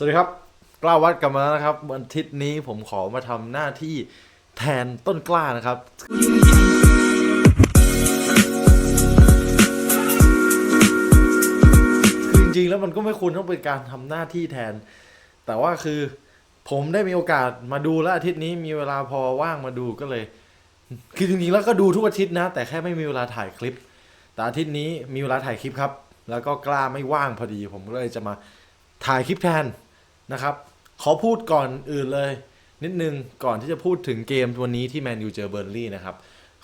สวัสดีครับกล้าวัดกลับมาแล้วนะครับวันอาทิตย์นี้ผมขอมาทำหน้าที่แทนต้นกล้านะครับคือจริงๆแล้วมันก็ไม่ควรต้องเป็นการทำหน้าที่แทน แต่ว่าคือผมได้มีโอกาสมาดูแล้วอาทิตย์นี้มีเวลาพอว่างมาดูก็เลย คือจริงๆแล้วก็ดูทุกอาทิตย์นะ แต่แค่ไม่มีเวลาถ่ายคลิป แต่อาทิตย์นี้มีเวลาถ่ายคลิปครับ แล้วก็กล้าไม่ว่างพอดี ผมก็เลยจะมาถ่ายคลิปแทน นะครับ ขอพูดก่อนอื่นเลย นิดนึงก่อนที่จะพูดถึงเกมวันนี้ที่แมนยูเจอเบอร์นลี่นะครับ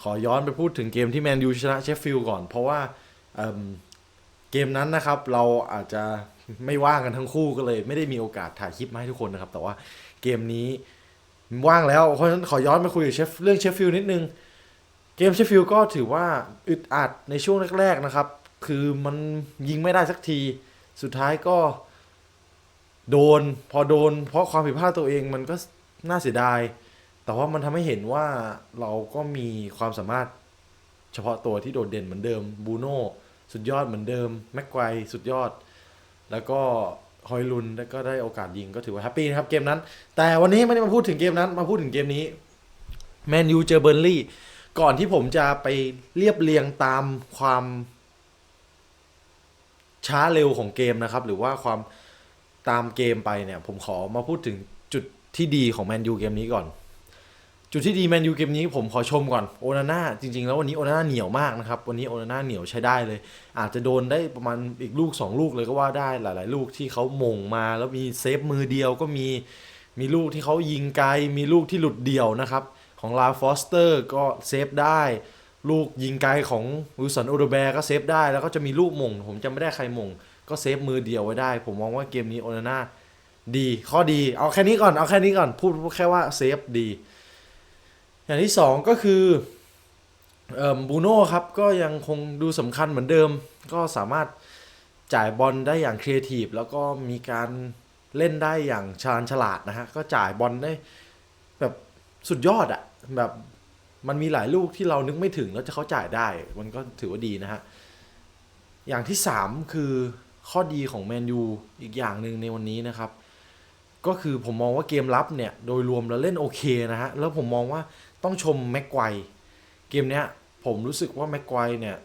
ขอย้อนไปพูดถึงเกมที่แมนยูชนะเชฟฟิลด์ก่อน เพราะว่าเเกมนั้นนะครับเราอาจจะไม่ว่างกันทั้งคู่ก็เลย ไม่ได้มีโอกาสถ่ายคลิปมาให้ทุกคนนะครับ แต่ว่าเกมนี้ว่างแล้ว เพราะฉะนั้นขอย้อนมาคุยกับเชฟเรื่องเชฟฟิลด์นิดนึง เกมเชฟฟิลด์ก็ถือว่าอึดอัดในช่วงแรก ๆนะครับ คือมันยิงไม่ได้สักที สุดท้ายก็ โดนพอโดน เพราะความผิดพลาดตัวเองมันก็น่าเสียดาย แต่ว่ามันทำให้เห็นว่าเราก็มีความสามารถเฉพาะตัวที่โดดเด่นเหมือนเดิมบูโน่สุดยอดเหมือนเดิมแม็กไกวสุดยอด แล้วก็ฮอยลุนแล้วก็ได้โอกาสยิงก็ถือว่าแฮปปี้นะครับเกมนั้น แต่วันนี้ไม่ได้มาพูดถึงเกมนั้น มาพูดถึงเกมนี้แมนยูเจอเบอร์ลี่ก่อนที่ผมจะไปเรียบเรียงตามความช้าเร็วของเกมนะครับ หรือว่าความ ตามเกมไปเนี่ย ผมขอมาพูดถึงจุดที่ดีของแมนยูเกมนี้ก่อน จุดที่ดีแมนยูเกมนี้ผมขอชมก่อนโอนาน่าจริง ๆ แล้ววันนี้โอนาน่าเหนียวมากนะครับ วันนี้โอนาน่าเหนียวใช้ได้เลย อาจจะโดนได้ประมาณอีกลูก 2 ลูกเลยก็ว่าได้หลาย ๆ ลูกที่เขามงมาแล้วมีเซฟมือเดียวก็มีมีลูกที่เขายิงไกล มีลูกที่หลุดเดี่ยวนะครับ ของลาฟอสเตอร์ก็เซฟได้ ลูกยิงไกลของวิลสันโอโดแบร์ก็เซฟได้แล้วก็จะมีลูกมง ผมจำไม่ได้ใครมง ก็เซฟมือเดียวไว้ได้ ผมมองว่าเกมนี้โอนาน่าดีข้อดี เอาแค่นี้ก่อนเอาแค่นี้ก่อนพูดแค่ว่าเซฟดี อย่างที่สองก็คือบูโน่ครับก็ยังคงดูสำคัญเหมือนเดิม ก็สามารถจ่ายบอลได้อย่างครีเอทีฟแล้วก็มีการเล่นได้อย่างชาญฉลาดนะฮะ ก็จ่ายบอลได้แบบสุดยอดอะแบบมันมีหลายลูกที่เรานึกไม่ถึงแล้วจะเขาจ่ายได้ มันก็ถือว่าดีนะฮะ อย่างที่สามคือ ข้อดีของแมนยูอีกอย่างหนึ่งในวันนี้นะครับ ก็คือผมมองว่าเกมรับเนี่ย โดยรวมเราเล่นโอเคนะฮะ แล้วผมมองว่าต้องชมแม็กไกวเกมเนี้ยผมรู้สึกว่าแม็กไกวเนี่ย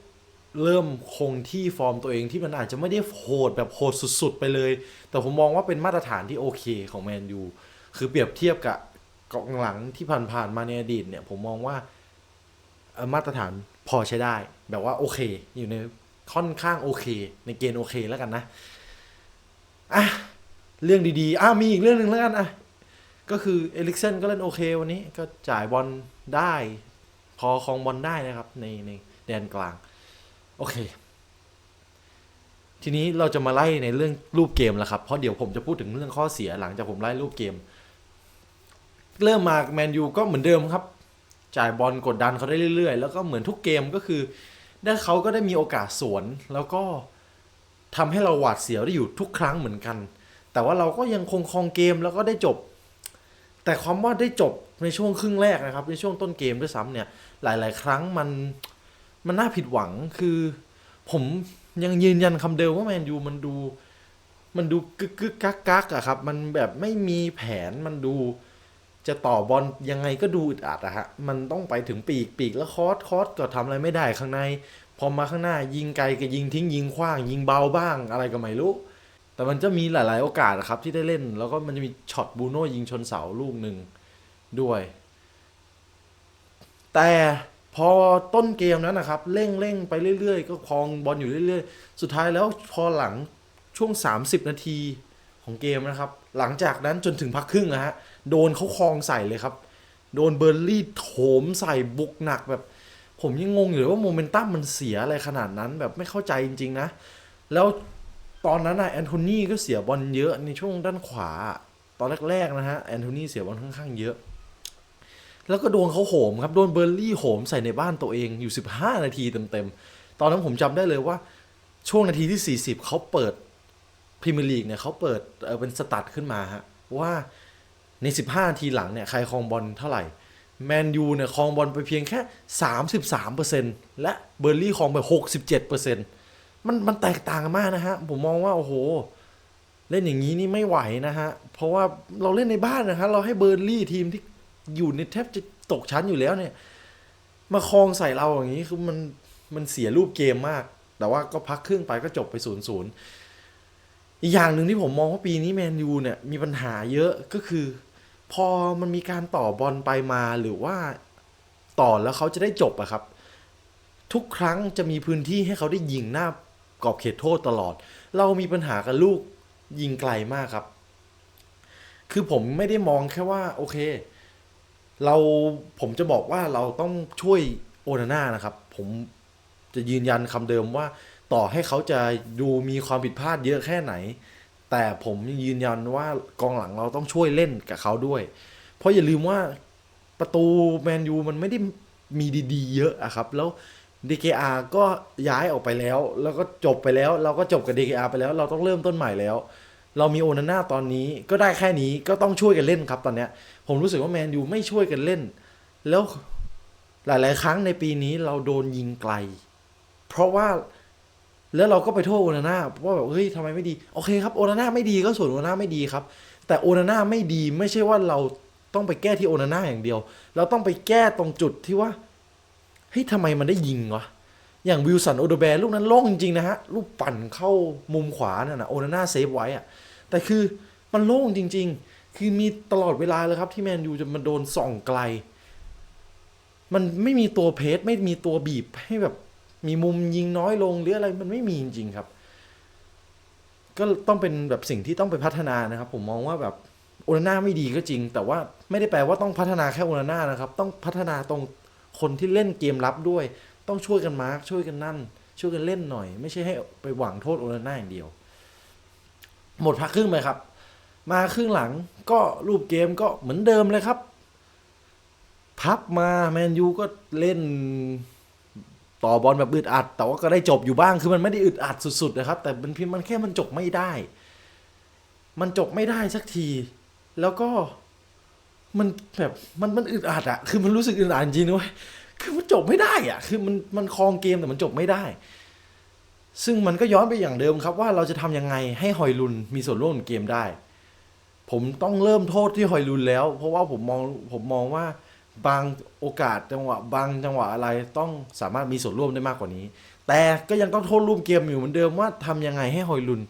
เริ่มคงที่ฟอร์มตัวเองที่มันอาจจะไม่ได้โหดแบบโหดสุด ๆ ไปเลย แต่ผมมองว่าเป็นมาตรฐานที่โอเคของแมนยูคือเปรียบเทียบกับกองหลังที่ผ่านๆมาในอดีตเนี่ยผมมองว่ามาตรฐานพอใช้ได้ แบบว่าโอเค อยู่ใน ค่อนข้างโอเค ในเกณฑ์โอเคแล้วกันนะอะเรื่องดีๆอะมีอีกเรื่องหนึ่งแล้วกันอะก็คือเอลิกเซนก็เล่นโอเควันนี้ก็จ่ายบอลได้ พอคองบอลได้นะครับ ในในแดนกลาง โอเค ทีนี้เราจะมาไล่ในเรื่องรูปเกมแล้วครับ เพราะเดี๋ยวผมจะพูดถึงเรื่องข้อเสียหลังจากผมไล่รูปเกม เริ่มมาแมนยูก็เหมือนเดิมครับ จ่ายบอลกดดันเขาได้เรื่อยๆ แล้วก็เหมือนทุกเกมก็คือ ได้เขาก็ได้มีโอกาสสวน แล้วก็ทำให้เราหวาดเสียวได้อยู่ทุกครั้งเหมือนกัน แต่ว่าเราก็ยังคงครองเกมแล้วก็ได้จบ แต่ความว่าได้จบในช่วงครึ่งแรกนะครับ ในช่วงต้นเกมด้วยซ้ำเนี่ย หลาย ๆ ครั้งมันมันน่าผิดหวังคือ ผมยังยืนยันคำเดิมว่าแมนยูมันดู มันดูกึกกึกกักกักอะครับ มันแบบไม่มีแผนมันดู จะต่อบอลยังไงก็ดูอึดอัดอะฮะ มันต้องไปถึงปีกปีกแล้วคอสคอสก็ทำอะไรไม่ได้ข้างใน พอมาข้างหน้ายิงไกลก็ยิงทิ้งยิงขว้าง ยิงเบาบ้างอะไรก็ไม่รู้ แต่มันจะมีหลาย ๆ โอกาสนะครับที่ได้เล่น แล้วก็มันจะมีช็อตบูโน่ยิงชนเสาลูกหนึ่งด้วย แต่พอต้นเกมนั้นนะครับ เร่งเร่งไปเรื่อย ๆ ก็ครองบอลอยู่เรื่อย ๆ สุดท้ายแล้วพอหลังช่วง 30 นาทีของเกมนะครับ หลังจากนั้นจนถึงพักครึ่งนะฮะ โดนเขาครองใส่เลยครับ โดนเบอร์ลี่โถมใส่บุกหนักแบบ ผมยังงงอยู่เลยว่าโมเมนตัมมันเสียอะไรขนาดนั้นแบบไม่เข้าใจจริง ๆ นะ แล้วตอนนั้นนะแอนโทนีก็เสียบอลเยอะในช่วงด้านขวา ตอนแรกๆนะฮะแอนโทนีเสียบอลค่อนข้างเยอะ แล้วก็โดนเขาโหมครับโดนเบอร์ลี่โหมใส่ในบ้านตัวเองอยู่ 15 นาทีเต็มๆตอนนั้นผมจำได้เลยว่าช่วงนาทีที่ 40 เขาเปิดพรีเมียร์ลีกเนี่ยเขาเปิดเออเป็นสตัดขึ้นมาฮะว่า ใน 15 นาทีหลังเนี่ยใครครองบอลเท่าไหร่แมนยูเนี่ยครองบอลไปเพียงแค่ 33%และเบอร์ลี่ครองไป 67%มันมันแตกต่างกันมากนะฮะ ผมมองว่า โอ้โห เล่นอย่างนี้นี่ไม่ไหวนะฮะ เพราะว่าเราเล่นในบ้านนะครับเราให้เบอร์ลี่ทีมที่อยู่ในแทบจะตกชั้นอยู่แล้วเนี่ย มาคลองใส่เราอย่างนี้คือมันมันเสียรูปเกมมาก แต่ว่าก็พักครึ่งไปก็จบไปศูนย์ศูนย์อีกอย่างหนึ่งที่ผมมองว่าปีนี้แมนยูเนี่ยมีปัญหาเยอะก็คือ พอมันมีการต่อบอลไปมาหรือว่าต่อแล้วเขาจะได้จบอะครับ ทุกครั้งจะมีพื้นที่ให้เขาได้ยิงหน้ากรอบเขตโทษตลอด เรามีปัญหากับลูกยิงไกลมากครับ คือผมไม่ได้มองแค่ว่าโอเค เราผมจะบอกว่าเราต้องช่วยโอนาน่านะครับ ผมจะยืนยันคำเดิมว่าต่อให้เขาจะดูมีความผิดพลาดเยอะแค่ไหน แต่ผมยืนยันว่ากองหลังเราต้องช่วยเล่นกับเขาด้วย เพราะอย่าลืมว่าประตูแมนยูมันไม่ได้มีดีๆ เยอะอะครับ แล้ว DKR ก็ย้ายออกไปแล้ว แล้วก็จบไปแล้ว เราก็จบกับ DKR ไปแล้ว เราต้องเริ่มต้นใหม่แล้ว เรามีโอนาน่าตอนนี้ก็ได้แค่นี้ก็ต้องช่วยกันเล่นครับตอนเนี้ย ผมรู้สึกว่าแมนยูไม่ช่วยกันเล่น แล้วหลาย ๆ ครั้งในปีนี้เราโดนยิงไกล เพราะว่า แล้วเราก็ไปโทษโอนาน่าว่าแบบเฮ้ยทำไมไม่ดี โอเคครับโอนาน่าไม่ดีก็ส่วนโอนาน่าไม่ดีครับ แต่โอนาน่าไม่ดีไม่ใช่ว่าเราต้องไปแก้ที่โอนาน่าอย่างเดียว เราต้องไปแก้ตรงจุดที่ว่าเฮ้ยทำไมมันได้ยิงวะอย่างวิลสันโอเดแบร์ลูกนั้นโล่งจริงๆนะฮะลูกปั่นเข้ามุมขวาน่ะนะโอนาน่าเซฟไว้อะแต่คือมันโล่งจริง ๆ คือมีตลอดเวลาเลยครับที่แมนยูจะมาโดนส่องไกล มันไม่มีตัวเพสไม่มีตัวบีบให้แบบ มีมุมยิงน้อยลงหรืออะไรมันไม่มีจริง ๆ ครับ ก็ต้องเป็นแบบสิ่งที่ต้องไปพัฒนานะครับ ผมมองว่าแบบโอนาน่าไม่ดีก็จริง แต่ว่าไม่ได้แปลว่าต้องพัฒนาแค่โอนาน่านะครับ ต้องพัฒนาตรงคนที่เล่นเกมรับด้วย ต้องช่วยกันมาร์กช่วยกันนั่น ช่วยกันเล่นหน่อย ไม่ใช่ให้ไปหวังโทษโอนาน่าอย่างเดียว หมดพักครึ่งไปครับ มาครึ่งหลังก็รูปเกมก็เหมือนเดิมเลยครับ พับมาแมนยูก็เล่น ต่อบอลแบบอึดอัด แต่ว่าก็ได้จบอยู่บ้างคือมันไม่ได้อึดอัดสุดๆนะครับ แต่มันเพียงมันแค่มันจบไม่ได้ มันจบไม่ได้สักที แล้วก็มันแบบมันมันอึดอัดอะคือมันรู้สึกอึดอัดจริงๆด้วยคือมันจบไม่ได้อะคือมันมันคลองเกมแต่มันจบไม่ได้ ซึ่งมันก็ย้อนไปอย่างเดิมครับ ว่าเราจะทำยังไงให้ฮอยลุนมีส่วนร่วมในเกมได้ ผมต้องเริ่มโทษที่ฮอยลุนแล้ว เพราะว่าผมมองผมมองว่า บางโอกาสจังหวะบางจังหวะอะไรต้องสามารถมีส่วนร่วมได้มากกว่านี้ แต่ก็ยังต้องโทษรูปเกมอยู่เหมือนเดิมว่าทำยังไงให้ฮอยลุน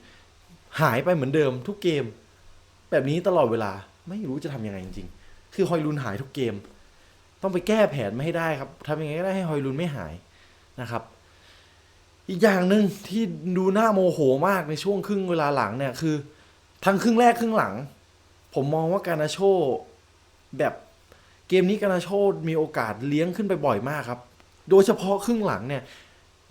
หายไปเหมือนเดิมทุกเกม แบบนี้ตลอดเวลาไม่รู้จะทำยังไงจริงๆ คือฮอยลุนหายทุกเกม ต้องไปแก้แผนไม่ให้ได้ครับทำยังไงก็ได้ให้ฮอยลุนไม่หายนะครับ อีกอย่างหนึ่งที่ดูหน้าโมโหมากในช่วงครึ่งเวลาหลังเนี่ยคือ ทั้งครึ่งแรกครึ่งหลัง ผมมองว่าการนาโชแบบ เกมนี้กานาโชดมีโอกาสเลี้ยงขึ้นไปบ่อยมากครับ โดยเฉพาะครึ่งหลังเนี่ย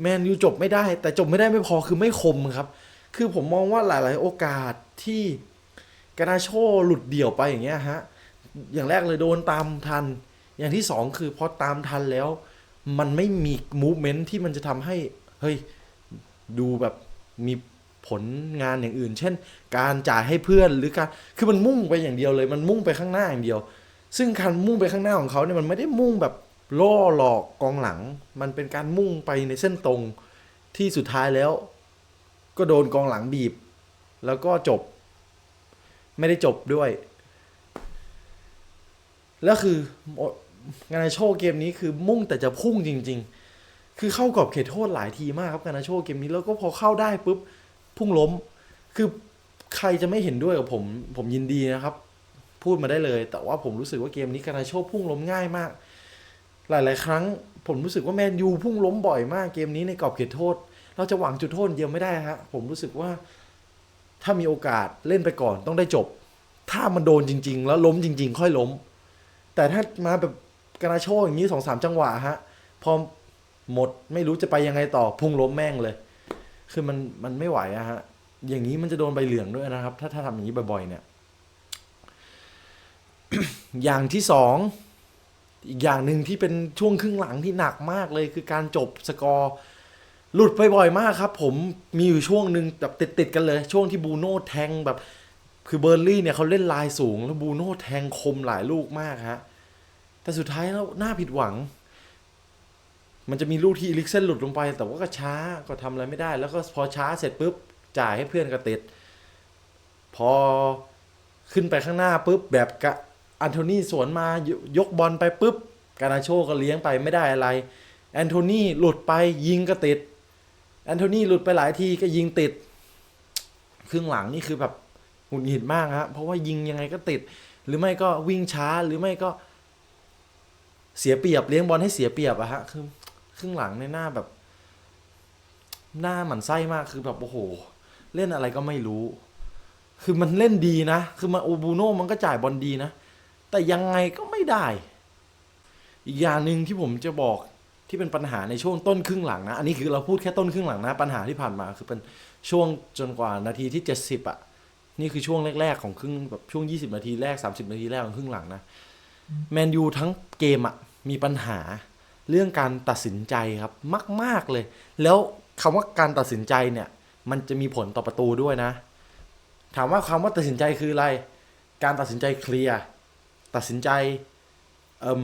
แมนยูจบไม่ได้ แต่จบไม่ได้ไม่พอคือไม่คมครับ คือผมมองว่าหลาย ๆ โอกาสที่กานาโชหลุดเดี่ยวไปอย่างเงี้ยฮะอย่างแรกเลยโดนตามทัน อย่างที่สองคือพอตามทันแล้ว มันไม่มีมูฟเมนต์ที่มันจะทำให้เฮ้ยดูแบบมีผลงานอย่างอื่น เช่น การจ่ายให้เพื่อนหรือการคือมันมุ่งไปอย่างเดียวเลย มันมุ่งไปข้างหน้าอย่างเดียว ซึ่งการมุ่งไปข้างหน้าของเขาเนี่ยมันไม่ได้มุ่งแบบล่อหลอกกองหลัง มันเป็นการมุ่งไปในเส้นตรงที่สุดท้ายแล้ว ก็โดนกองหลังบีบ แล้วก็จบ ไม่ได้จบด้วย แล้วคืองานโชเกมนี้คือมุ่งแต่จะพุ่งจริง ๆ คือเข้ากรอบเขตโทษหลายทีมากครับการนาโชเกมนี้แล้วก็พอเข้าได้ปุ๊บพุ่งล้ม คือใครจะไม่เห็นด้วยกับผม ผมยินดีนะครับ พูดมาได้เลย แต่ว่าผมรู้สึกว่าเกมนี้การนาโชพุ่งล้มง่ายมาก หลาย ๆ ครั้งผมรู้สึกว่าแมนยูพุ่งล้มบ่อยมาก เกมนี้ในกรอบเขตโทษ เราจะหวังจุดโทษเดียวไม่ได้ฮะผมรู้สึกว่าถ้ามีโอกาสเล่นไปก่อนต้องได้จบ ถ้ามันโดนจริง ๆ แล้วล้มจริง ๆ ค่อยล้ม แต่ถ้ามาแบบกระโชอย่างนี้สองสามจังหวะฮะพอหมดไม่รู้จะไปยังไงต่อพุ่งล้มแม่งเลย คือมันมันไม่ไหวอะฮะอย่างนี้มันจะโดนใบเหลืองด้วยนะครับ ถ้าถ้าทำอย่างนี้บ่อยๆเนี่ย อย่างที่สองอีกอย่างหนึ่งที่เป็นช่วงครึ่งหลังที่หนักมากเลย คือการจบสกอร์หลุดไปบ่อยมากครับ ผมมีอยู่ช่วงหนึ่งแบบติดๆกันเลย ช่วงที่บูโน่แทงแบบ คือเบอร์ลี่เนี่ยเขาเล่นลายสูง แล้วบูโน่แทงคมหลายลูกมากฮะแต่สุดท้ายแล้วน่าผิดหวัง มันจะมีลูกที่อีลิกเซนหลุดลงไป แต่ว่าก็ช้าก็ทำอะไรไม่ได้ แล้วก็พอช้าเสร็จปุ๊บจ่ายให้เพื่อนกระติดพอขึ้นไปข้างหน้าปุ๊บแบบกะ อันโทนีสวนมายยกบอลไปปุ๊บ กานาโชก็เลี้ยงไปไม่ได้อะไร แอนโทนีหลุดไปยิงก็ติด แอนโทนีหลุดไปหลายทีก็ยิงติด ครึ่งหลังนี่คือแบบหงุดหงิดมากฮะเพราะว่ายิงยังไงก็ติด หรือไม่ก็วิ่งช้าหรือไม่ก็เสียเปรียบเลี้ยงบอลให้เสียเปรียบอะฮะคือครึ่งหลังในหน้าแบบ หน้าหมันไส้มากคือแบบโอ้โห เล่นอะไรก็ไม่รู้ คือมันเล่นดีนะ คือมาโอบูโน่มันก็จ่ายบอลดีนะ แต่ยังไงก็ไม่ได้ อีกอย่างหนึ่งที่ผมจะบอกที่เป็นปัญหาในช่วงต้นครึ่งหลังนะ อันนี้คือเราพูดแค่ต้นครึ่งหลังนะ ปัญหาที่ผ่านมาคือเป็นช่วงจนกว่านาทีที่เจ็ดสิบอะนี่คือช่วงแรกๆของครึ่งแบบช่วงยี่สิบนาทีแรกสามสิบนาทีแรกของครึ่งหลังนะแมนยูทั้งเกมอะมีปัญหาเรื่องการตัดสินใจครับมาก ๆเลย แล้วคำว่าการตัดสินใจเนี่ย มันจะมีผลต่อประตูด้วยนะ ถามว่าคำว่าตัดสินใจคืออะไร การตัดสินใจเคลียร์ ตัดสินใจเอ่ม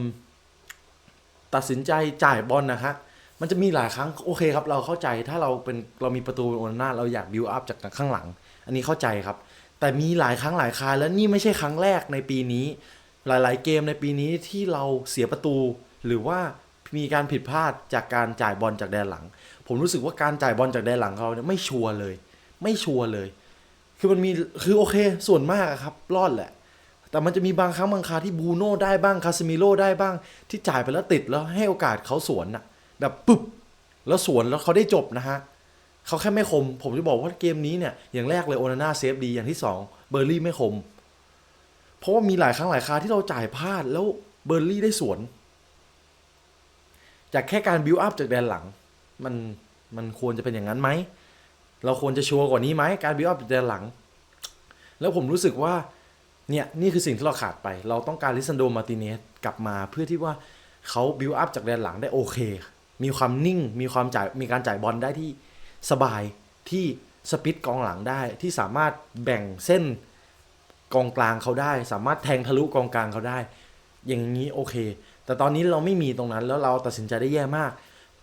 ตัดสินใจจ่ายบอลนะฮะมันจะมีหลายครั้งโอเคครับ เราเข้าใจถ้าเราเป็นเรามีประตูโอนาน่าเราอยากบิวอัพจากข้างหลัง อันนี้เข้าใจครับ แต่มีหลายครั้งหลายคราแล้วนี่ไม่ใช่ครั้งแรกในปีนี้ หลาย ๆ เกมในปีนี้ที่เราเสียประตู หรือว่ามีการผิดพลาดจากการจ่ายบอลจากแดนหลัง ผมรู้สึกว่าการจ่ายบอลจากแดนหลังเขาเนี่ยไม่ชัวร์เลย ไม่ชัวร์เลย คือมันมีคือโอเค ส่วนมากครับ รอดแหละ แต่มันจะมีบางครั้งบางคาที่บูโน่ได้บ้างคาสมิโร่ได้บ้าง ที่จ่ายไปแล้วติดแล้วให้โอกาสเขาสวนอะแบบปุ๊บแล้วสวนแล้วเขาได้จบนะฮะเขาแค่ไม่คม ผมจะบอกว่าเกมนี้เนี่ยอย่างแรกเลยโอนาน่าเซฟดีอย่างที่สองเบอร์รี่ไม่คม เพราะว่ามีหลายครั้งหลายคาที่เราจ่ายพลาดแล้วเบอร์รี่ได้สวน จากแค่การบิวอัพจากแดนหลัง มันมันควรจะเป็นอย่างนั้นไหมเราควรจะชัวร์กว่านี้ไหมการบิวอัพจากแดนหลัง แล้วผมรู้สึกว่า เนี่ยนี่คือสิ่งที่เราขาดไป เราต้องการลิซันโดมาร์ติเนสกลับมาเพื่อที่ว่าเขาบิวอัพจากแดนหลังได้โอเค มีความนิ่งมีความจ่ายมีการจ่ายบอลได้ที่สบายที่สปิดกองหลังได้ที่สามารถแบ่งเส้นกองกลางเขาได้ สามารถแทงทะลุกองกลางเขาได้ อย่างนี้โอเค แต่ตอนนี้เราไม่มีตรงนั้นแล้วเราตัดสินใจได้แย่มาก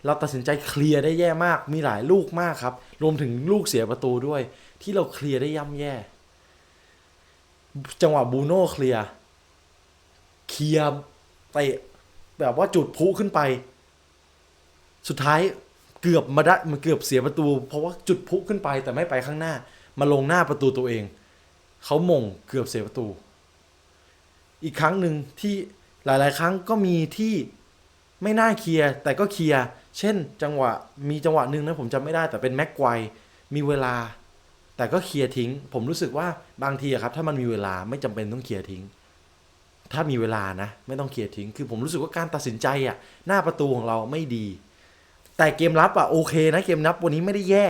เราตัดสินใจเคลียร์ได้แย่มาก มีหลายลูกมากครับ รวมถึงลูกเสียประตูด้วย ที่เราเคลียร์ได้ย่ำแย่ จังหวะบูโน่เคลียร์เคลียร์เตะแบบว่าจุดพุขึ้นไป สุดท้ายเกือบมาได้มันเกือบเสียประตู เพราะว่าจุดพุขึ้นไปแต่ไม่ไปข้างหน้า มาลงหน้าประตูตัวเอง เขามงเกือบเสียประตู อีกครั้งหนึ่งที่หลาย ๆ ครั้งก็มีที่ไม่น่าเคลียร์แต่ก็เคลียร์เช่น จังหวะมีจังหวะหนึ่งนะผมจำไม่ได้แต่เป็นแม็กไกวมีเวลา แต่ก็เคลียร์ทิ้ง ผมรู้สึกว่าบางทีอะครับถ้ามันมีเวลาไม่จำเป็นต้องเคลียร์ทิ้ง ถ้ามีเวลานะ ไม่ต้องเคลียร์ทิ้ง คือผมรู้สึกว่าการตัดสินใจอะหน้าประตูของเราไม่ดี แต่เกมรับอะโอเคนะเกมรับวันนี้ไม่ได้แย่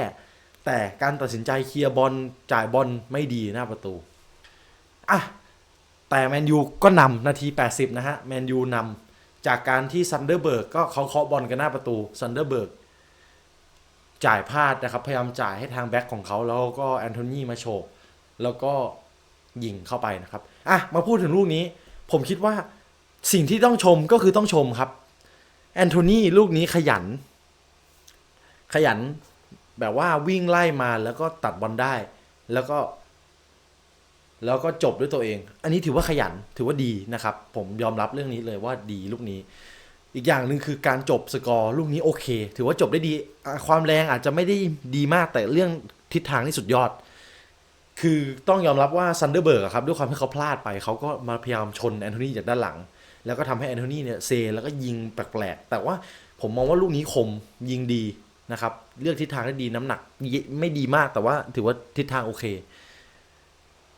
แต่การตัดสินใจเคลียร์บอลจ่ายบอลไม่ดีหน้าประตูอะแต่แมนยูก็นำนาที 80 นะฮะแมนยูนำจากการที่ซันเดอร์เบิร์กก็เขาเคาะบอลกันหน้าประตูซันเดอร์เบิร์ก จ่ายพลาดนะครับพยายามจ่ายให้ทางแบ็คของเขาแล้วก็แอนโทนีมาโฉบแล้วก็ยิงเข้าไปนะครับอะมาพูดถึงลูกนี้ ผมคิดว่าสิ่งที่ต้องชมก็คือต้องชมครับแอนโทนีลูกนี้ขยัน ขยันแบบว่าวิ่งไล่มาแล้วก็ตัดบอลได้ แล้วก็ แล้วก็จบด้วยตัวเอง อันนี้ถือว่าขยันถือว่าดีนะครับ ผมยอมรับเรื่องนี้เลยว่าดีลูกนี้ อีกอย่างหนึ่งคือการจบสกอร์ลูกนี้โอเค ถือว่าจบได้ดีความแรงอาจจะไม่ได้ดีมากแต่เรื่องทิศทางนี่สุดยอด คือต้องยอมรับว่าซันเดอร์เบิร์กครับด้วยความที่เขาพลาดไปเขาก็มาพยายามชนแอนโทนีจากด้านหลัง แล้วก็ทำให้แอนโทนีเนี่ยเซแล้วก็ยิงแปลกๆ แต่ว่าผมมองว่าลูกนี้คมยิงดีนะครับเลือกทิศทางได้ดีน้ำหนักไม่ดีมากแต่ว่าถือว่าทิศทางโอเค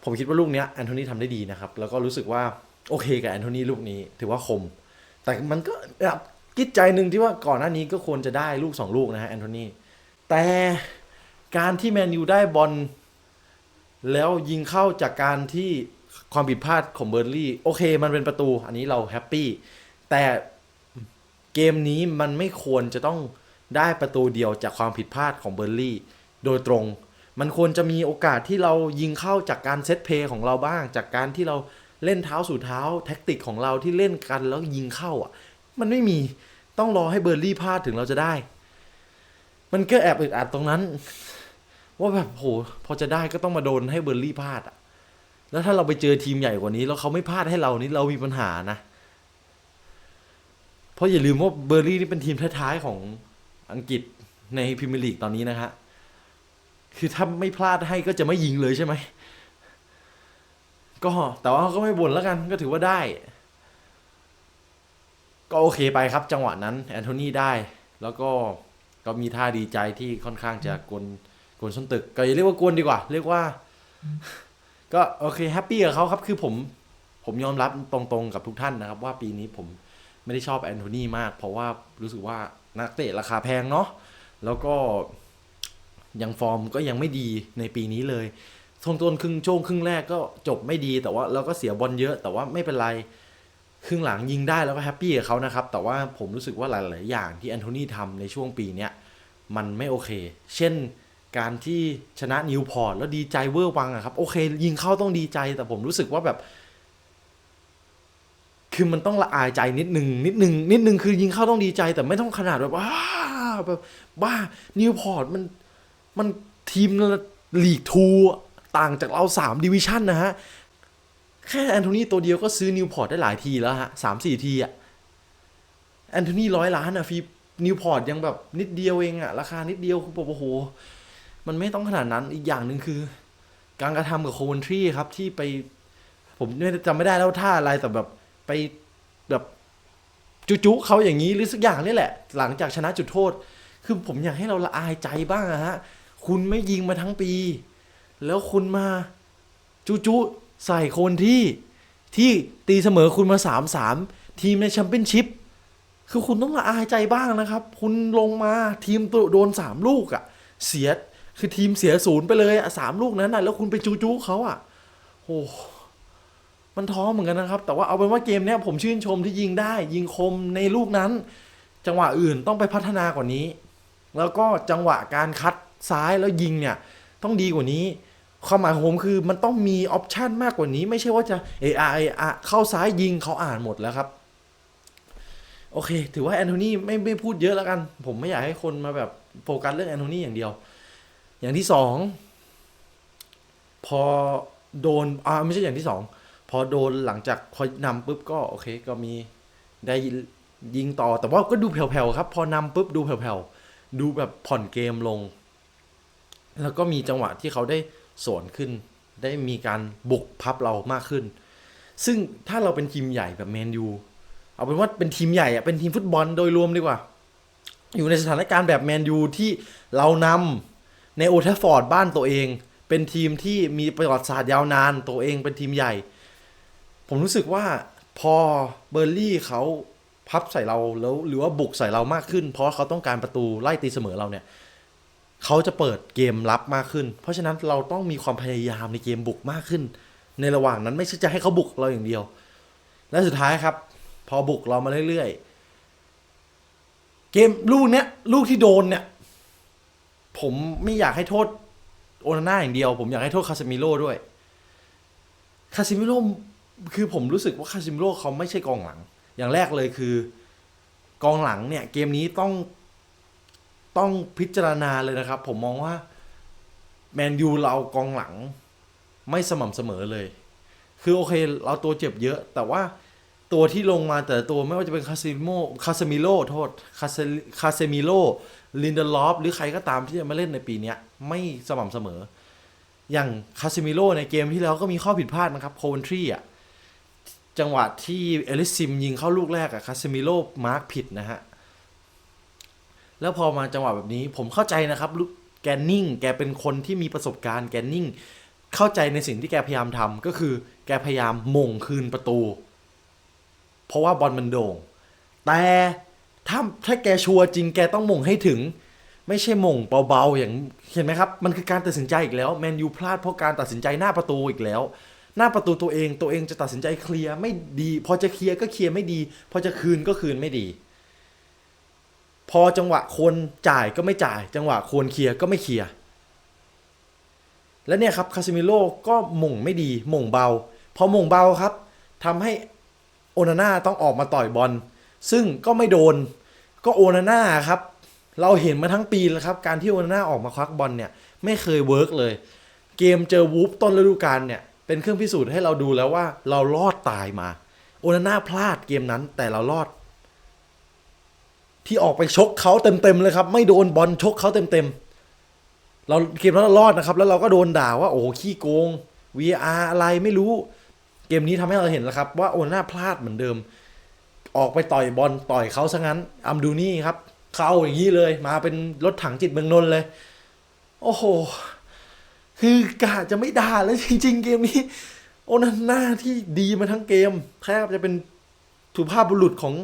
ผมคิดว่าลูกเนี้ยแอนโทนีทำได้ดีนะครับแล้วก็รู้สึกว่าโอเคกับแอนโทนีลูกนี้ถือว่าคม แต่มันก็แอบคิดใจหนึ่งที่ว่าก่อนหน้านี้ก็ควรจะได้ลูกสองลูกนะฮะแอนโทนีแต่การที่แมนยูได้บอลแล้วยิงเข้าจากการที่ความผิดพลาดของเบอร์ลี่ โอเค มันเป็นประตู อันนี้เราแฮปปี้แต่เกมนี้มันไม่ควรจะต้องได้ประตูเดียวจากความผิดพลาดของเบอร์ลี่โดยตรง มันควรจะมีโอกาสที่เรายิงเข้าจากการเซตเพลย์ของเราบ้าง จากการที่เรา เล่นเท้าสู่เท้าแท็กติกของเราที่เล่นกันแล้วยิงเข้าอะ มันไม่มีต้องรอให้เบอร์ลี่พลาดถึงเราจะได้ มันก็แอบอึดอัดตรงนั้น ว่าแบบโหพอจะได้ก็ต้องมาโดนให้เบอร์ลี่พลาดอะ แล้วถ้าเราไปเจอทีมใหญ่กว่านี้แล้วเขาไม่พลาดให้เรานี่เรามีปัญหานะ เพราะอย่าลืมว่าเบอร์ลี่นี่เป็นทีมท้ายๆของอังกฤษในพรีเมียร์ลีกตอนนี้นะฮะคือถ้าไม่พลาดให้ก็จะไม่ยิงเลยใช่ไหม ก็แต่ว่าเขาก็ไม่บ่นแล้วกันก็ถือว่าได้ ก็โอเคไปครับจังหวะนั้นแอนโทนีได้ แล้วก็ก็มีท่าดีใจที่ค่อนข้างจะกวนกวนส้นตึก ก็อย่าเรียกว่ากวนดีกว่า เรียกว่า ก็โอเคแฮปปี้กับเขาครับคือผมผมยอมรับตรงๆกับทุกท่านนะครับ ว่าปีนี้ผมไม่ได้ชอบแอนโทนีมาก เพราะว่ารู้สึกว่านักเตะราคาแพงเนาะแล้วก็ยังฟอร์มก็ยังไม่ดีในปีนี้เลย ช่วงต้นครึ่งช่วงครึ่งแรกก็จบไม่ดีแต่ว่าเราก็เสียบอลเยอะแต่ว่าไม่เป็นไรครึ่งหลังยิงได้แล้วก็แฮปปี้กับเขานะครับ แต่ว่าผมรู้สึกว่าหลาย ๆ อย่างที่แอนโทนีทำในช่วงปีเนี้ยมันไม่โอเค เช่นการที่ชนะนิวพอร์ตแล้วดีใจเวอร์วังอะครับ โอเค ยิงเข้าต้องดีใจ แต่ผมรู้สึกว่าแบบ คือมันต้องละอายใจนิดนึงนิดนึงนิดนึงคือยิงเข้าต้องดีใจ แต่ไม่ต้องขนาดแบบว้าแบบบ้านิวพอร์ตมันมันทีมลีกทู ต่างจากเราสามดิวิชั่นนะฮะ แค่แอนโทนีตัวเดียวก็ซื้อนิวพอร์ตได้หลายทีแล้วฮะสามสี่ทีอะแอนโทนีร้อยล้านอะฟีนิวพอร์ตยังแบบนิดเดียวเองอะราคานิดเดียวคือแบบโอ้โห มันไม่ต้องขนาดนั้นอีกอย่างหนึ่งคือ การกระทำกับโควนทรีครับที่ไป ผมไม่จำไม่ได้แล้วท่าอะไรแต่แบบไปแบบจุจุเขาอย่างนี้หรือสักอย่างนี่แหละ หลังจากชนะจุดโทษ คือผมอยากให้เราละอายใจบ้างอะฮะ คุณไม่ยิงมาทั้งปี แล้วคุณมาจุจุใส่คนที่ที่ตีเสมอคุณมาสามสามทีมในแชมเปี้ยนชิพคือคุณต้องละอายใจบ้างนะครับ คุณลงมาทีมตัวโดนสามลูกอะ่ะ เสียคือทีมเสียศูนย์ไปเลยอะสามลูกนั้นนะแล้วคุณไปจูจูเขาอะ่ะโอ้มันท้อเหมือนกันนะครับ แต่ว่าเอาเป็นว่าเกมเนี้ยผมชื่นชมที่ยิงได้ ยิงคมในลูกนั้น จังหวะอื่นต้องไปพัฒนากว่านี้ แล้วก็จังหวะการคัดซ้ายแล้วยิงเนี่ย ต้องดีกว่านี้ความหมายของผมคือมันต้องมีออปชันมากกว่านี้ ไม่ใช่ว่าจะเอไออะเข้าซ้ายยิงเขาอ่านหมดแล้วครับ โอเค ถือว่าแอนโทนีไม่ไม่พูดเยอะแล้วกัน ผมไม่อยากให้คนมาแบบโฟกัสเรื่องแอนโทนีอย่างเดียว อย่างที่สองพอโดนอ่าไม่ใช่อย่างที่สองพอโดนหลังจากพอนำปุ๊บก็โอเค ก็มีได้ยิงต่อแต่ว่าก็ดูแผ่วๆครับ พอนำปุ๊บดูแผ่วๆดูแบบผ่อนเกมลง แล้วก็มีจังหวะที่เขาได้สวนขึ้น ได้มีการบุกพับเรามากขึ้น ซึ่งถ้าเราเป็นทีมใหญ่แบบแมนยูเอาเป็นว่าเป็นทีมใหญ่อะเป็นทีมฟุตบอลโดยรวมดีกว่า อยู่ในสถานการณ์แบบแมนยูที่เรานำในโอทฟอร์ดบ้านตัวเอง เป็นทีมที่มีประวัติศาสตร์ยาวนานตัวเองเป็นทีมใหญ่ ผมรู้สึกว่าพอเบอร์ลี่เขาพับใส่เราแล้วหรือว่าบุกใส่เรามากขึ้น เพราะเขาต้องการประตูไล่ตีเสมอเราเนี่ย เขาจะเปิดเกมรับมากขึ้น เพราะฉะนั้นเราต้องมีความพยายามในเกมบุกมากขึ้น ในระหว่างนั้นไม่ใช่จะให้เขาบุกเราอย่างเดียว และสุดท้ายครับ พอบุกเรามาเรื่อยๆ เกมลูกเนี้ยลูกที่โดนเนี่ย ผมไม่อยากให้โทษโอนาน่าอย่างเดียว ผมอยากให้โทษคาเซมิโร่ด้วยคาซิมิโร่คือผมรู้สึกว่าคาซิมิโร่เขาไม่ใช่กองหลัง อย่างแรกเลยคือกองหลังเนี่ย เกมนี้ต้อง ต้องพิจารณาเลยนะครับ ผมมองว่าแมนยูเรากองหลังไม่สม่ำเสมอเลย คือโอเค เราตัวเจ็บเยอะ แต่ว่าตัวที่ลงมาแต่ตัวไม่ว่าจะเป็นคาซิโมคาเซมิโลโทษคาเซคาเซมิโลลินเดลอฟหรือใครก็ตามที่จะมาเล่นในปีนี้ไม่สม่ำเสมอ อย่างคาซิมิโลในเกมที่แล้วก็มีข้อผิดพลาดนะครับโควนทรีอะจังหวะที่เอลิซิมยิงเข้าลูกแรกอะคาซิมิโลมาร์กผิดนะฮะ แล้วพอมาจังหวะแบบนี้ ผมเข้าใจนะครับลูกแกนิ่ง แกเป็นคนที่มีประสบการณ์แกนิ่ง เข้าใจในสิ่งที่แกพยายามทำก็คือแกพยายามมงคืนประตู เพราะว่าบอลมันโด่ง แต่ถ้าถ้าแกชัวร์จริงแกต้องมงให้ถึง ไม่ใช่มงเบาๆอย่างเห็นไหมครับ มันคือการตัดสินใจอีกแล้วแมนยูพลาดเพราะการตัดสินใจหน้าประตูอีกแล้ว หน้าประตูตัวเองตัวเองจะตัดสินใจเคลียร์ไม่ดี พอจะเคลียร์ก็เคลียร์ไม่ดี พอจะคืนก็คืนไม่ดี พอจังหวะควรจ่ายก็ไม่จ่าย จังหวะควรเคลียร์ก็ไม่เคลียร์และเนี่ยครับคาซิมิโลก็ม่งไม่ดีม่งเบา พอม่งเบาครับทำให้โอนาน่าต้องออกมาต่อยบอลซึ่งก็ไม่โดนก็โอนาน่าครับ เราเห็นมาทั้งปีแล้วครับ การที่โอนาน่าออกมาควักบอลเนี่ย ไม่เคยเวิร์กเลย เกมเจอวูฟต้นฤดูกาลเนี่ย เป็นเครื่องพิสูจน์ให้เราดูแล้วว่าเรารอดตายมา โอนาน่าพลาดเกมนั้นแต่เรารอด ที่ออกไปชกเขาเต็มๆเลยครับ ไม่โดนบอลชกเขาเต็มๆเราเกมนั้นเรารอดนะครับ แล้วเราก็โดนด่าว่าโอ้ขี้โกง VR อะไรไม่รู้ เกมนี้ทำให้เราเห็นแล้วครับ ว่าโอนาน่าพลาดเหมือนเดิม ออกไปต่อยบอลต่อยเขาซะงั้นอัมดูนี่ครับ เข้าอย่างนี้เลยมาเป็นรถถังจิตเมืองนนเลย โอ้โห คือกะจะไม่ด่าแล้วจริง ๆ เกมนี้ โอนาน่าที่ดีมาทั้งเกมแทบจะเป็นสุภาพบุรุษของ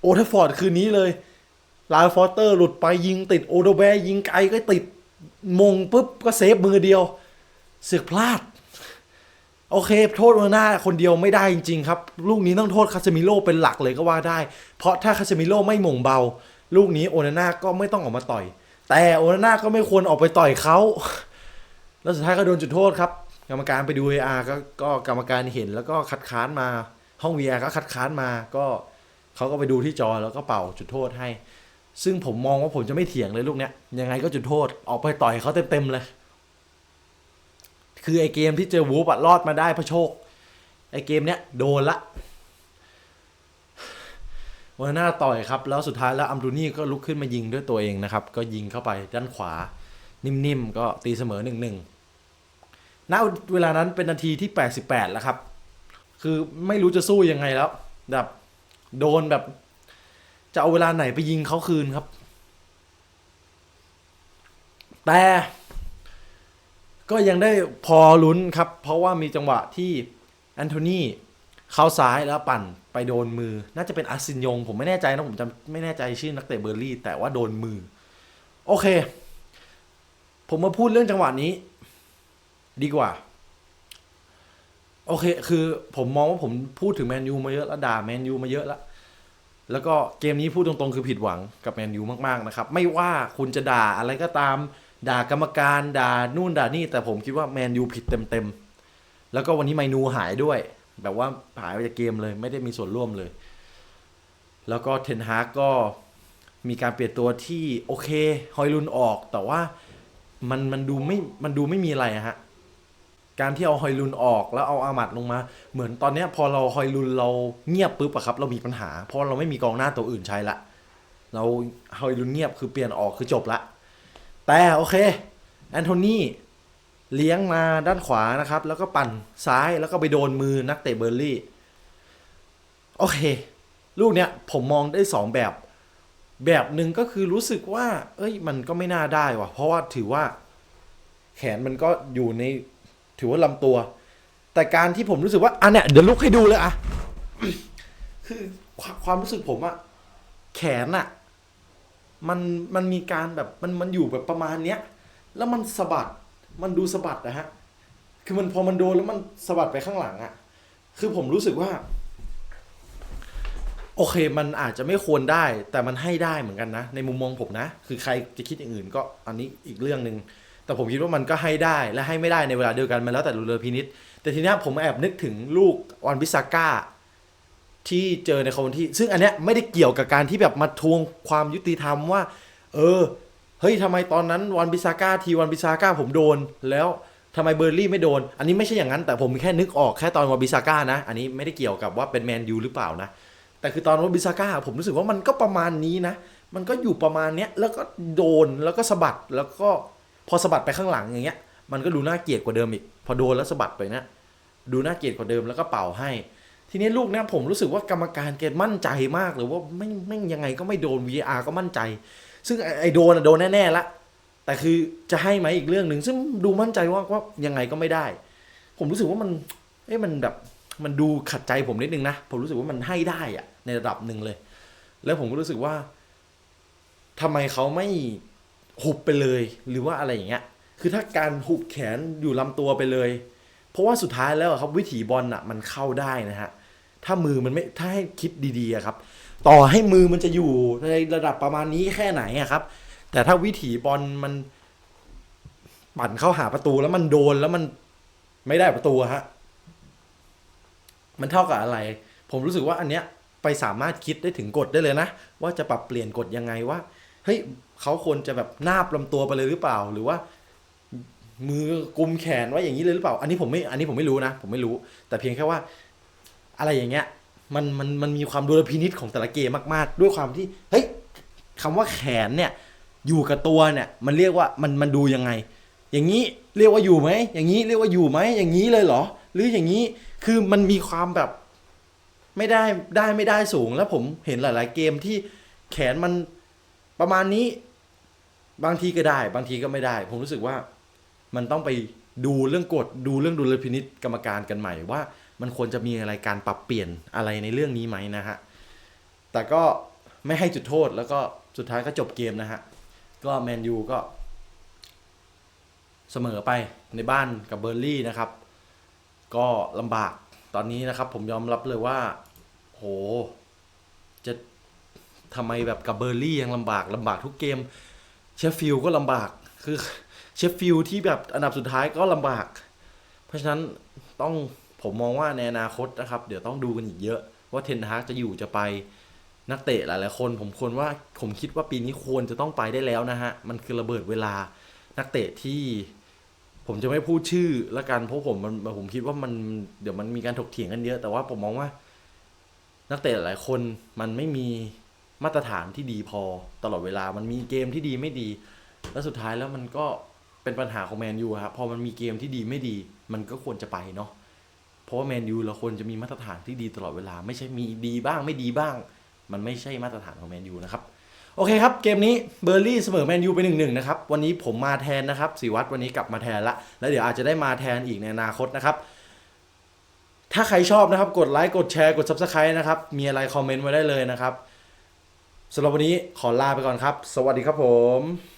โอทัฟฟอร์ดคืนนี้เลยลาฟอร์เตอร์หลุดไปยิงติดโอโดแบยิงไกลก็ติดมงปุ๊บก็เซฟมือเดียว เสือกพลาด โอเค โทษโอนาน่าคนเดียวไม่ได้จริง ๆ ครับ ลูกนี้ต้องโทษคาเซมิโลเป็นหลักเลยก็ว่าได้ เพราะถ้าคาเซมิโลไม่หม่งเบา ลูกนี้โอนาน่าก็ไม่ต้องออกมาต่อย แต่โอนาน่าก็ไม่ควรออกไปต่อยเขาแล้วสุดท้ายก็โดนจุดโทษครับ กรรมการไปดู VR ก็ก็กรรมการเห็นแล้วก็คัดค้านมา ห้อง VR ก็คัดค้านมาก็ เขาก็ไปดูที่จอแล้วก็เป่าจุดโทษให้ ซึ่งผมมองว่าผมจะไม่เถียงเลยลูกเนี้ยยังไงก็จุดโทษออกไปต่อยเขาเต็มๆเลย คือไอเกมที่เจอวูฟอะรอดมาได้พระโชคไอเกมเนี้ยโดนละวันหน้าต่อยครับ แล้วสุดท้ายแล้วอัมรูนี่ก็ลุกขึ้นมายิงด้วยตัวเองนะครับ ก็ยิงเข้าไปด้านขวา นิ่มๆ ก็ตีเสมอหนึ่งหนึ่งณเวลานั้นเป็นนาทีที่ 88 แล้วครับ คือไม่รู้จะสู้ยังไงแล้วแบบ โดนแบบ จะเอาเวลาไหนไปยิงเขาคืนครับ แต่ก็ยังได้พอลุ้นครับ เพราะว่ามีจังหวะที่แอนโทนีเข้าซ้ายแล้วปั่นไปโดนมือ น่าจะเป็นอาร์ซินยง ผมไม่แน่ใจนะ ผมจำไม่แน่ใจชื่อนักเตะเบอร์ลี่ แต่ว่าโดนมือ โอเค ผมมาพูดเรื่องจังหวะนี้ ดีกว่า โอเค คือผมมองว่าผมพูดถึงแมนยูมาเยอะแล้วด่าแมนยูมาเยอะแล้วแล้วก็เกมนี้พูดตรงๆคือผิดหวังกับแมนยูมากๆนะครับ ไม่ว่าคุณจะด่าอะไรก็ตาม ด่ากรรมการด่านู่นด่านี่ แต่ผมคิดว่าแมนยูผิดเต็มๆ แล้วก็วันนี้ไมนูหายด้วย แบบว่าหายไปจากเกมเลยไม่ได้มีส่วนร่วมเลย แล้วก็เทนฮากก็มีการเปลี่ยนตัวที่โอเค ฮอยลุนออกแต่ว่ามันมันดูไม่มันดูไม่มีอะไระฮะ การที่เอาฮอยลุนออกแล้วเอาอามัดลงมา เหมือนตอนเนี้ยพอเราฮอยลุนเราเงียบปุ๊บอะครับ เรามีปัญหา เพราะเราไม่มีกองหน้าตัวอื่นใช้ละ เราฮอยลุนเงียบคือเปลี่ยนออกคือจบละ แต่โอเคแอนโทนีเลี้ยงมาด้านขวานะครับ แล้วก็ปั่นซ้ายแล้วก็ไปโดนมือนักเตะเบอร์ลี่ โอเค ลูกเนี้ยผมมองได้สองแบบ แบบหนึ่งก็คือรู้สึกว่า เอ้ย มันก็ไม่น่าได้ว่ะ เพราะว่าถือว่า แขนมันก็อยู่ใน ถือว่าลำตัว แต่การที่ผมรู้สึกว่าอะเนี่ยเดี๋ยวลุกให้ดูเลยอะคือความความรู้สึกผมอะแขนอะมันมันมีการแบบมันมันอยู่แบบประมาณเนี้ย แล้วมันสะบัดมันดูสะบัดนะฮะ คือมันพอมันโดนแล้วมันสะบัดไปข้างหลังอะคือผมรู้สึกว่า โอเคมันอาจจะไม่ควรได้ แต่มันให้ได้เหมือนกันนะ ในมุมมองผมนะ คือใครจะคิดอย่างอื่นก็อันนี้อีกเรื่องหนึ่ง แต่ผมคิดว่ามันก็ให้ได้และให้ไม่ได้ในเวลาเดียวกันมันแล้วแต่ดุลพินิษแต่ทีนี้ผมแอบนึกถึงลูกวันบิสาก้าที่เจอในคอมที่ ซึ่งอันเนี้ยไม่ได้เกี่ยวกับการที่แบบมาทวงความยุติธรรมว่า เออเฮ้ยทำไมตอนนั้นวันบิซาก้าทีวันบิซาก้าผมโดนแล้วทำไมเบอร์ลี่ไม่โดน อันนี้ไม่ใช่อย่างนั้น แต่ผมแค่นึกออกแค่ตอนวันบิซาก้านะ อันนี้ไม่ได้เกี่ยวกับว่าเป็นแมนยูหรือเปล่านะ แต่คือตอนวันบิซาก้าผมรู้สึกว่ามันก็ประมาณนี้นะ มันก็อยู่ประมาณเนี้ยแล้วก็โดนแล้วก็สะบัดแล้วก็ พอสะบัดไปข้างหลังอย่างเงี้ย มันก็ดูน่าเกลียดกว่าเดิมอีก พอโดนแล้วสะบัดไปนะดูน่าเกลียดกว่าเดิมแล้วก็เป่าให้ ทีนี้ลูกเนี้ยผมรู้สึกว่ากรรมการเกณฑ์มั่นใจมากหรือว่าไม่ไม่ยังไงก็ไม่โดน VR ก็มั่นใจ ซึ่งไอ้ไอโดนอะโดนแน่ๆละแต่คือจะให้ไหมอีกเรื่องหนึ่งซึ่งดูมั่นใจว่าว่ายังไงก็ไม่ได้ ผมรู้สึกว่ามันเอ้ยมันแบบมันดูขัดใจผมนิดนึงนะผมรู้สึกว่ามันให้ได้อะในระดับหนึ่งเลย แล้วผมก็รู้สึกว่าทำไมเขาไม่ หุบไปเลย หรือว่าอะไรอย่างเงี้ย คือถ้าการหุบแขนอยู่ลำตัวไปเลย เพราะว่าสุดท้ายแล้วครับวิถีบอลอะมันเข้าได้นะฮะถ้ามือมันไม่ถ้าให้คิดดีๆครับ ต่อให้มือมันจะอยู่ในระดับประมาณนี้แค่ไหนอะครับ แต่ถ้าวิถีบอลมันปั่นเข้าหาประตูแล้วมันโดนแล้วมันไม่ได้ประตูฮะมันเท่ากับอะไร ผมรู้สึกว่าอันเนี้ยไปสามารถคิดได้ถึงกฎได้เลยนะ ว่าจะปรับเปลี่ยนกฎยังไงว่าเฮ้ย เขาควรจะแบบนาบลำตัวไปเลยหรือเปล่า หรือว่า มือกุมแขนไว้อย่างนี้เลยหรือเปล่า อันนี้ผมไม่อันนี้ผมไม่รู้นะ ผมไม่รู้ แต่เพียงแค่ว่า อะไรอย่างเงี้ย มันมันมันมีความดุลพินิษของแต่ละเกมมาก ๆ ด้วยความที่เฮ้ยคำว่าแขนเนี่ย อยู่กับตัวเนี่ย มันเรียกว่ามันมันดูยังไง อย่างนี้เรียกว่าอยู่ไหมอย่างนี้เรียกว่าอยู่ไหมอย่างนี้เลยเหรอ หรืออย่างนี้คือมันมีความแบบ ไม่ได้ได้ไม่ได้สูงแล้วผมเห็นหลาย ๆ เกมที่แขนมันประมาณนี้ บางทีก็ได้ บางทีก็ไม่ได้ ผมรู้สึกว่ามันต้องไปดูเรื่องกฎดูเรื่องดุลพินิษกรรมการกันใหม่ว่า มันควรจะมีอะไรการปรับเปลี่ยนอะไรในเรื่องนี้ไหมนะฮะแต่ก็ไม่ให้จุดโทษแล้วก็สุดท้ายก็จบเกมนะฮะก็แมนยูก็เสมอไปในบ้านกับเบอร์ลี่นะครับ ก็ลำบากตอนนี้นะครับ ผมยอมรับเลยว่า โห จะทำไมแบบกับเบอร์ลี่ยังลำบากลำบากทุกเกม เชฟฟิลก็ลำบากคือเชฟฟิลที่แบบอันดับสุดท้ายก็ลำบาก เพราะฉะนั้นต้องผมมองว่าในอนาคตนะครับ เดี๋ยวต้องดูกันอีกเยอะ ว่าเทนฮากจะอยู่จะไปนักเตะหลายๆคน ผมควรว่าผมคิดว่าปีนี้ควรจะต้องไปได้แล้วนะฮะ มันคือระเบิดเวลานักเตะที่ ผมจะไม่พูดชื่อละกันเพราะผมมันผมคิดว่ามันเดี๋ยวมันมีการถกเถียงกันเยอะ แต่ว่าผมมองว่า นักเตะหลายคนมันไม่มี มาตรฐานที่ดีพอตลอดเวลามันมีเกมที่ดีไม่ดี แล้วสุดท้ายแล้วมันก็เป็นปัญหาของแมนยูครับพอมันมีเกมที่ดีไม่ดี มันก็ควรจะไปเนาะเพราะว่าแมนยูเราควรจะมีมาตรฐานที่ดีตลอดเวลา ไม่ใช่มีดีบ้างไม่ดีบ้าง มันไม่ใช่มาตรฐานของแมนยูนะครับโอเคครับ เกมนี้เบอร์ลี่เสมอแมนยูไปหนึ่งหนึ่งนะครับ วันนี้ผมมาแทนนะครับสีวัตรวันนี้กลับมาแทนละ แล้วเดี๋ยวอาจจะได้มาแทนอีกในอนาคตนะครับ ถ้าใครชอบนะครับ กดไลค์ กดแชร์ กด Subscribe นะครับ มีอะไรคอมเมนต์ไว้ได้เลยนะครับ สำหรับวันนี้ขอลาไปก่อนครับ สวัสดีครับผม